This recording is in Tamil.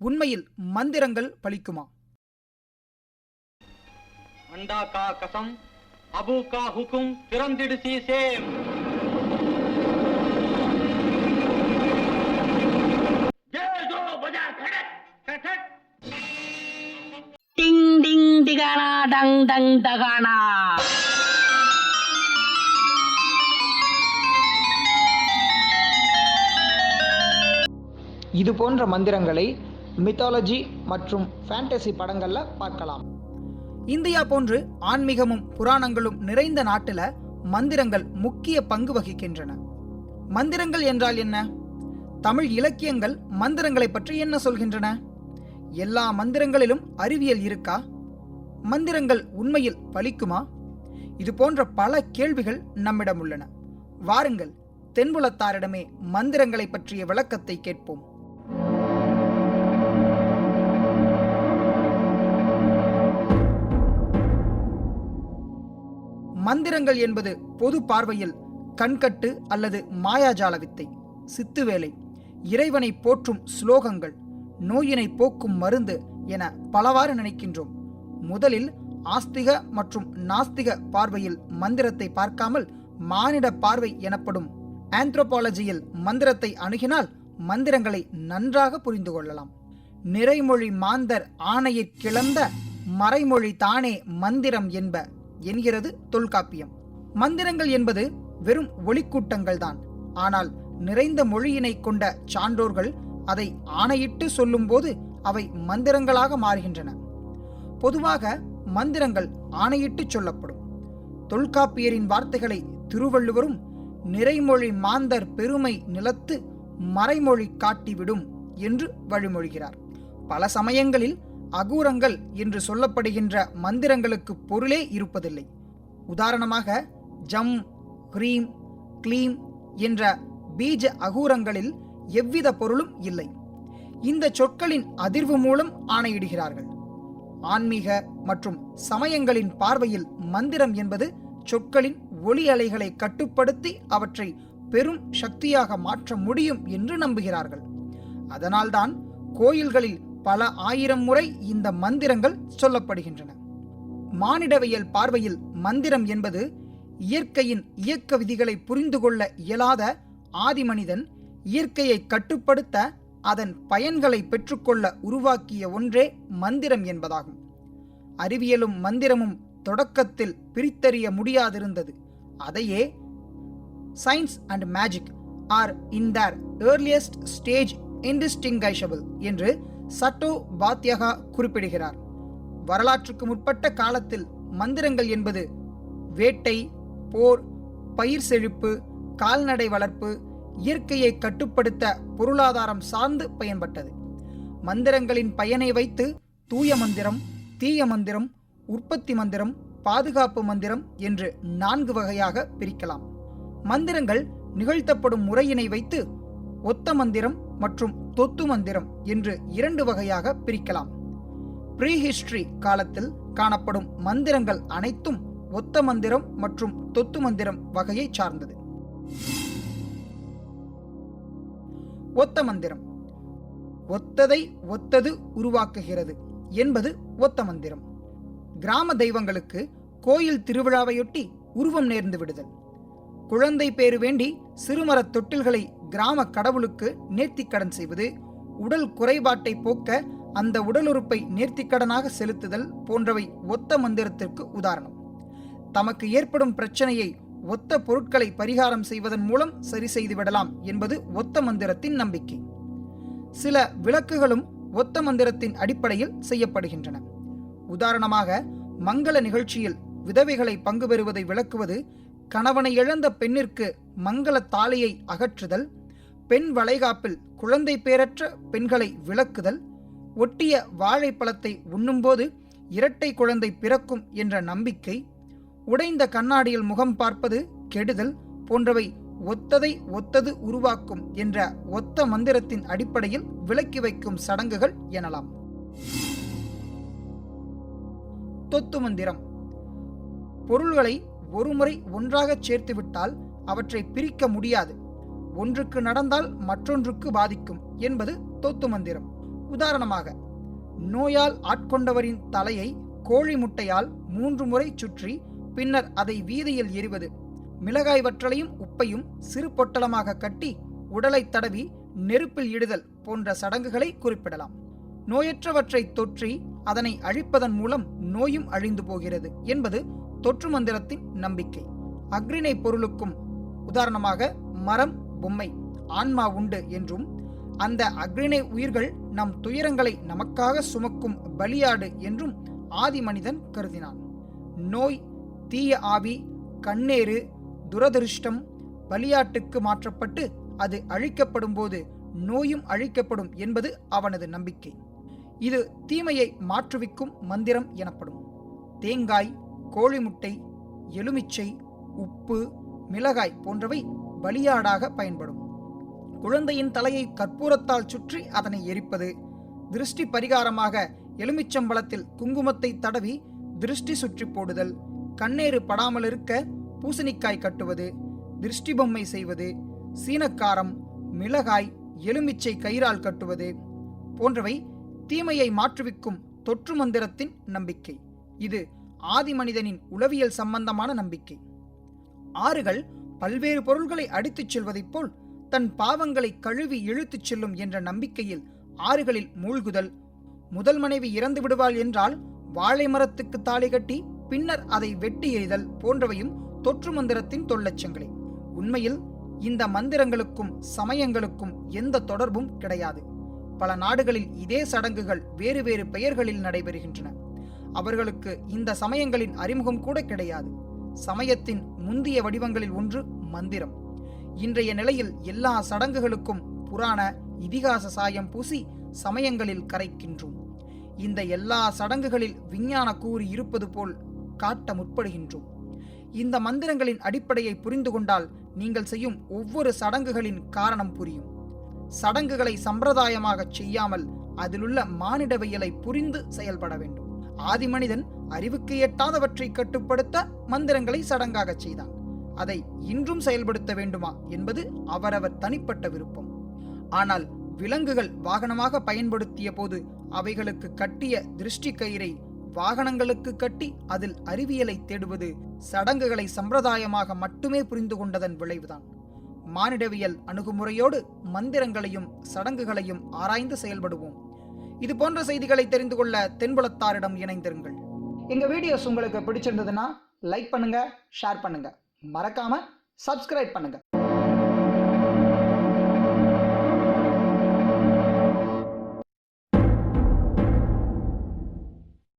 உண்மையில் மந்திரங்கள் பலிக்குமா கசம் அபு கா திறந்திடு சீசேம் டிங் டிங் டங் டங் டகானா. இது போன்ற மந்திரங்களை மித்தாலஜி மற்றும் ஃபேண்டசி படங்களில் பார்க்கலாம். இந்தியா போன்று ஆன்மீகமும் புராணங்களும் நிறைந்த நாட்டில் மந்திரங்கள் முக்கிய பங்கு வகிக்கின்றன. மந்திரங்கள் என்றால் என்ன? தமிழ் இலக்கியங்கள் மந்திரங்களை பற்றி என்ன சொல்கின்றன? எல்லா மந்திரங்களிலும் அறிவியல் இருக்கா? மந்திரங்கள் உண்மையில் பலிக்குமா? இது போன்ற பல கேள்விகள் நம்மிடம் உள்ளன. வாருங்கள் தென்புலத்தாரிடமே மந்திரங்களை பற்றிய விளக்கத்தை கேட்போம். மந்திரங்கள் என்பது பொது பார்வையில் கண்கட்டு அல்லது மாயாஜால வித்தை சித்துவேலை இறைவனை போற்றும் ஸ்லோகங்கள் நோயினை போக்கும் மருந்து என பலவாறு நினைக்கின்றோம். முதலில் ஆஸ்திக மற்றும் நாஸ்திக பார்வையில் மந்திரத்தை பார்க்காமல் மானிட பார்வை எனப்படும் ஆந்த்ரோபாலஜியில் மந்திரத்தை அணுகினால் மந்திரங்களை நன்றாக புரிந்து கொள்ளலாம். நிறைமொழி மாந்தர் ஆணையிற் கிளந்த மறைமொழி தானே மந்திரம் என்ப என்கிறது தொல்காப்பியம். மந்திரங்கள் என்பது வெறும் ஒளிக்கூட்டங்கள்தான். ஆனால் நிறைந்த மொழியினை கொண்ட சான்றோர்கள் அதை ஆணையிட்டு சொல்லும்போது அவை மந்திரங்களாக மாறுகின்றன. பொதுவாக மந்திரங்கள் ஆணையிட்டு சொல்லப்படும். தொல்காப்பியரின் வார்த்தைகளை திருவள்ளுவரும் நிறைமொழி மாந்தர் பெருமை நிலத்து மறைமொழி காட்டிவிடும் என்று வழிமொழிகிறார். பல சமயங்களில் அகூரங்கள் என்று சொல்லப்படுகின்ற மந்திரங்களுக்கு பொருளே இருப்பதில்லை. உதாரணமாக ஜம் ஹ்ரீம் க்ளீம் என்ற பீஜ அகூரங்களில் எவ்வித பொருளும் இல்லை. இந்த சொற்களின் அதிர்வு மூலம் ஆணையிடுகிறார்கள். ஆன்மீக மற்றும் சமயங்களின் பார்வையில் மந்திரம் என்பது சொற்களின் ஒளி அலைகளை கட்டுப்படுத்தி அவற்றை பெரும் சக்தியாக மாற்ற முடியும் என்று நம்புகிறார்கள். அதனால்தான் கோயில்களில் பல ஆயிரம் முறை இந்த மந்திரங்கள் சொல்லப்படுகின்றன. மானிடவியல் பார்வையில் மந்திரம் என்பது இயற்கையின் இயக்க விதிகளை புரிந்து கொள்ள இயலாத ஆதிமனிதன் இயற்கையை கட்டுப்படுத்த அதன் பயன்களை பெற்றுக்கொள்ள உருவாக்கிய ஒன்றே மந்திரம் என்பதாகும். அறிவியலும் மந்திரமும் தொடக்கத்தில் பிரித்தறிய முடியாதிருந்தது. அதையே science and magic are in their earliest stage indistinguishable என்று சட்டோ பாத்யகா குறிப்பிடுகிறார். வரலாற்றுக்கு முற்பட்ட காலத்தில் மந்திரங்கள் என்பது வேட்டை போர் பயிர் செழிப்பு கால்நடை வளர்ப்பு இயற்கையை கட்டுப்படுத்த பொருளாதாரம் சார்ந்து பயன்பட்டது. மந்திரங்களின் பயனை வைத்து தூய மந்திரம் தீய மந்திரம் உற்பத்தி மந்திரம் பாதுகாப்பு மந்திரம் என்று நான்கு வகையாக பிரிக்கலாம். மந்திரங்கள் நிகழ்த்தப்படும் முறையினை வைத்து ஒத்த மந்திரம் மற்றும் தொத்து மந்திரம் என்று இரண்டு வகையாக பிரிக்கலாம். ப்ரீஹிஸ்டரி காலத்தில் காணப்படும் மந்திரங்கள் அனைத்தும் ஒத்த மந்திரம் மற்றும் தொத்து மந்திரம் வகையை சார்ந்தது. ஒத்த மந்திரம். ஒத்ததை ஒத்தது உருவாக்குகிறது என்பது ஒத்த மந்திரம். கிராம தெய்வங்களுக்கு கோயில் திருவிழாவையொட்டி உருவம் நேர்ந்து விடுதல். குழந்தை பேறு வேண்டி சிறுமரத் தொட்டில்களை கிராம கடவுளுக்கு நேர்த்திக்கடன் செய்வது உடல் குறைபாட்டை போக்க அந்த உடல் உறுப்பை நேர்த்திக்கடனாக செலுத்துதல் போன்றவை ஒத்த மந்திரத்திற்கு உதாரணம். தமக்கு ஏற்படும் பிரச்சனையை ஒத்த பொருட்களை பரிகாரம் செய்வதன் மூலம் சரி செய்துவிடலாம் என்பது ஒத்த மந்திரத்தின் நம்பிக்கை. சில விளக்குகளும் ஒத்த மந்திரத்தின் அடிப்படையில் செய்யப்படுகின்றன. உதாரணமாக மங்கள நிகழ்ச்சியில் விதவைகளை பங்கு பெறுவதை விளக்குவது கணவனை இழந்த பெண்ணிற்கு மங்கள தாலியை அகற்றுதல் பெண் வளைகாப்பில் குழந்தை பேரற்ற பெண்களை விளக்குதல் ஒட்டிய வாழைப்பழத்தை உண்ணும்போது இரட்டை குழந்தை பிறக்கும் என்ற நம்பிக்கை உடைந்த கண்ணாடியில் முகம் பார்ப்பது கெடுதல் போன்றவை ஒத்ததை ஒத்தது உருவாக்கும் என்ற ஒத்த மந்திரத்தின் அடிப்படையில் விலக்கி வைக்கும் சடங்குகள் எனலாம். தொத்து மந்திரம். பொருள்களை ஒருமுறை ஒன்றாக சேர்த்துவிட்டால் அவற்றை பிரிக்க முடியாது. ஒன்றுக்கு நடந்தால் மற்றொன்றுக்கு பாதிக்கும் என்பது தோத்து மந்திரம். உதாரணமாக நோயால் ஆட்கொண்டவரின் தலையை கோழி முட்டையால் மூன்று முறை சுற்றி பின்னர் அதை வீதியில் எறிவது. மிளகாய் வற்றலையும் உப்பையும் சிறு பொட்டலமாக கட்டி உடலை தடவி நெருப்பில் இடுதல் போன்ற சடங்குகளை குறிப்பிடலாம். நோயற்றவற்றை தொற்றி அதனை அழிப்பதன் மூலம் நோயும் அழிந்து போகிறது என்பது தொற்று மந்திரத்தின் நம்பிக்கை. அக்ரிணை பொருளுக்கும் உதாரணமாக மரம் பொம்மை ஆன்மா உண்டு என்றும் அந்த அக்ரிணை உயிர்கள் நம் துயரங்களை நமக்காக சுமக்கும் பலியாடு என்றும் ஆதி மனிதன் கருதினான். நோய் தீய ஆவி கண்ணேறு துரதிருஷ்டம் பலியாட்டுக்கு மாற்றப்பட்டு அது அழிக்கப்படும் போது நோயும் அழிக்கப்படும் என்பது அவனது நம்பிக்கை. இது தீமையை மாற்றுவிக்கும் மந்திரம் எனப்படும். தேங்காய் கோழி முட்டை எலுமிச்சை உப்பு மிளகாய் போன்றவை பலியாடாக பயன்படும். குழந்தையின் தலையை கற்பூரத்தால் சுற்றி அதனை எரிப்பது திருஷ்டி பரிகாரமாக எலுமிச்சம்பளத்தில் குங்குமத்தை தடவி திருஷ்டி சுற்றி போடுதல் கண்ணேறு படாமல் இருக்க பூசணிக்காய் கட்டுவது திருஷ்டி பொம்மை செய்வது சீனக்காரம் மிளகாய் எலுமிச்சை கயிறால் கட்டுவது போன்றவை தீமையை மாற்றுவிக்கும் தொற்று மந்திரத்தின் நம்பிக்கை. இது ஆதி மனிதனின் உளவியல் சம்பந்தமான நம்பிக்கை. ஆறுகள் பல்வேறு பொருள்களை அடித்துச் செல்வதைப் போல் தன் பாவங்களை கழுவி இழுத்துச் செல்லும் என்ற நம்பிக்கையில் ஆறுகளில் மூழ்குதல். முதல் மனைவி இறந்து விடுவாள் என்றால் வாழை மரத்துக்கு தாலி கட்டி பின்னர் அதை வெட்டி எறிதல் போன்றவையும் தொற்று மந்திரத்தின் தொல்லச்சங்களே. உண்மையில் இந்த மந்திரங்களுக்கும் சமயங்களுக்கும் எந்த தொடர்பும் கிடையாது. பல நாடுகளில் இதே சடங்குகள் வேறு வேறு பெயர்களில் நடைபெறுகின்றன. அவர்களுக்கு இந்த சமயங்களின் அறிமுகம் கூட கிடையாது. சமயத்தின் முந்திய வடிவங்களில் ஒன்று மந்திரம். இன்றைய நிலையில் எல்லா சடங்குகளுக்கும் புராண இதிகாச சாயம் பூசி சமயங்களில் கரைக்கின்றோம். இந்த எல்லா சடங்குகளில் விஞ்ஞான கூறி இருப்பது போல் காட்ட முற்படுகின்றோம். இந்த மந்திரங்களின் அடிப்படையை புரிந்து கொண்டால் நீங்கள் செய்யும் ஒவ்வொரு சடங்குகளின் காரணம் புரியும். சடங்குகளை சம்பிரதாயமாகச் செய்யாமல் அதிலுள்ள மானிடவியலை புரிந்து செயல்பட வேண்டும். ஆதிமனிதன் அறிவுக்கு எட்டாதவற்றை கட்டுப்படுத்த மந்திரங்களை சடங்காகச் செய்தான். அதை இன்றும் செயல்படுத்த வேண்டுமா என்பது அவரவர் தனிப்பட்ட விருப்பம். ஆனால் விலங்குகள் வாகனமாக பயன்படுத்திய போது அவைகளுக்கு கட்டிய திருஷ்டி கயிறை வாகனங்களுக்கு கட்டி அதில் அறிவியலை தேடுவது சடங்குகளை சம்பிரதாயமாக மட்டுமே புரிந்து கொண்டதன் விளைவுதான். மானிடவியல் அணுகுமுறையோடு மந்திரங்களையும் சடங்குகளையும் ஆராய்ந்து செயல்படுவோம். இது போன்ற செய்திகளை தெரிந்து கொள்ள தென்புலத்தாரிடம் இணைந்திருங்கள். எங்க வீடியோஸ் உங்களுக்கு பிடிச்சிருந்ததுன்னா லைக் பண்ணுங்க ஷேர் பண்ணுங்க. மறக்காம சப்ஸ்கிரைப் பண்ணுங்க.